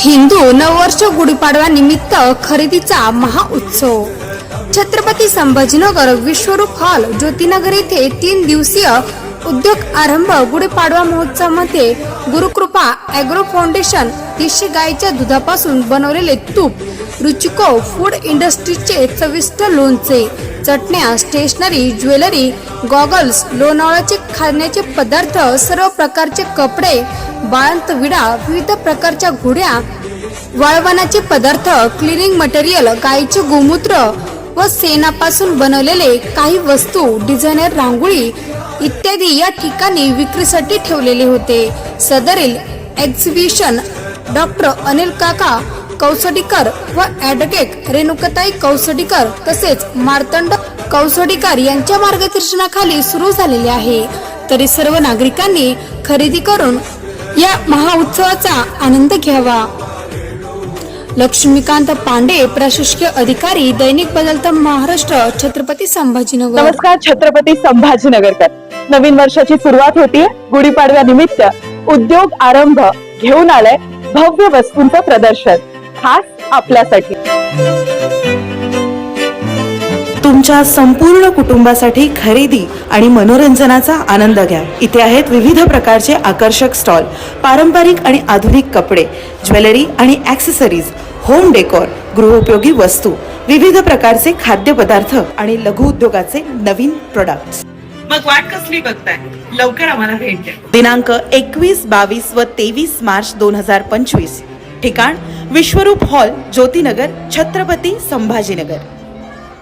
हिंदू नववर्ष गुढीपाडवा निमित्त खरेदीचा महाउत्सव छत्रपती संभाजीनगर विश्वरूप हॉल ज्योतिनगर येथे तीन दिवसीय उद्योग आरंभ गुढीपाडवा महोत्सवामध्ये गुरुकृपा अॅग्रो फाउंडेशन देशी गायीच्या दुधापासून बनवलेले तूप रुचिको फूड इंडस्ट्रीचे चविष्ट लोणचे चटण्या स्टेशनरी ज्वेलरी गॉगल्स लोणावळ्याचे खाण्याचे पदार्थ सर्व प्रकारचे कपडे बाळंत विडा विविध प्रकारच्या घोड्या वाळवणाचे पदार्थ क्लिनिंग मटेरियल गाईचे गोमूत्र व सेनापासून बनवलेले काही वस्तू डिझायनर रांगोळी इत्यादी या ठिकाणी विक्रीसाठी ठेवलेले होते. सदरील एक्झिबिशन डॉक्टर अनिल काका कौसडीकर व ॲडव्होकेट रेणुकताई कौसडीकर तसेच मार्तंड कौसडीकर यांच्या मार्गदर्शनाखाली सुरू झालेले आहे. तरी सर्व नागरिकांनी खरेदी करून या महाउत्सवाचा आनंद घ्यावा. लक्ष्मीकांत पांडे प्रशासकीय अधिकारी दैनिक बदलता महाराष्ट्र छत्रपती संभाजीनगर. नमस्कार छत्रपती संभाजीनगरकर. नवीन वर्षाची सुरुवात होती. गुढीपाडव्या निमित्त उद्योग आरंभ घेऊन आलाय भव्य वस्तूंचं प्रदर्शन. खास आपल्यासाठी. तुमच्या संपूर्ण कुटुंबासाठी खरेदी आणि मनोरंजनाचा आनंद घ्या. इथे आहेत विविध प्रकारचे आकर्षक स्टॉल पारंपरिक आणि आधुनिक कपडे ज्वेलरी आणि ॲक्सेसरीज होम डेकोर गृहोपयोगी वस्तू विविध प्रकारचे खाद्यपदार्थ आणि लघु उद्योगाचे नवीन प्रोडक्ट्स मग वाट कसली बघताय? लवकर आम्हाला भेट द्या. दिनांक एकवीस बावीस व तेवीस मार्च दोन हजार पंचवीस. ठिकाण विश्वरूप हॉल ज्योतिनगर छत्रपती संभाजीनगर.